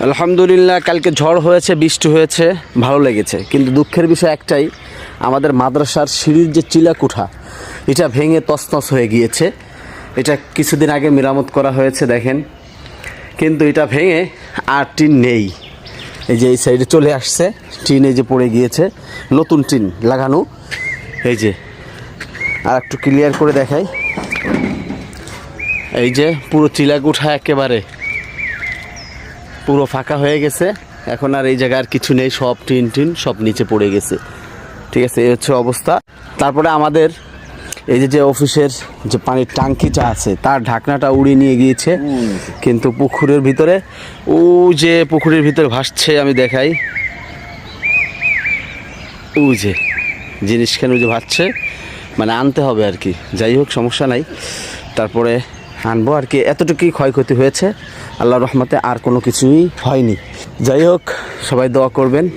আলহামদুলিল্লাহ, কালকে ঝড় হয়েছে, বৃষ্টি হয়েছে, ভালো লেগেছে। কিন্তু দুঃখের বিষয় একটাই, আমাদের মাদ্রাসার সিঁড়ির যে চিলাকুঠা, এটা ভেঙে তছনছ হয়ে গিয়েছে। এটা কিছুদিন আগে মেরামত করা হয়েছে, দেখেন। কিন্তু এটা ভেঙে আর টিন নেই। এই যে এই সাইডে চলে আসছে, টিন এই যে পড়ে গিয়েছে, নতুন টিন লাগানো। এই যে, আর একটু ক্লিয়ার করে দেখাই। এই যে পুরো চিলাকুঠা একেবারে পুরো ফাঁকা হয়ে গেছে। এখন আর এই জায়গায় কিছু নেই, সব টিন টিন, সব নিচে পড়ে গেছে। ঠিক আছে, এই হচ্ছে অবস্থা। তারপরে আমাদের এই যে যে অফিসের যে পানির টাঙ্কিটা আছে, তার ঢাকনাটা উড়িয়ে নিয়ে গিয়েছে। কিন্তু পুকুরের ভিতরে, ও যে পুকুরের ভিতরে ভাসছে, আমি দেখাই। ও যে জিনিসখানে যে ভাসছে মানে আনতে হবে আর কি। যাই হোক, সমস্যা নাই। তারপরে আনব আর কি। এতটুকুই ক্ষয়ক্ষতি হয়েছে। আল্লাহ রহমতে আর কোনো কিছুই হয়নি। যাই হোক, সবাই দোয়া করবেন।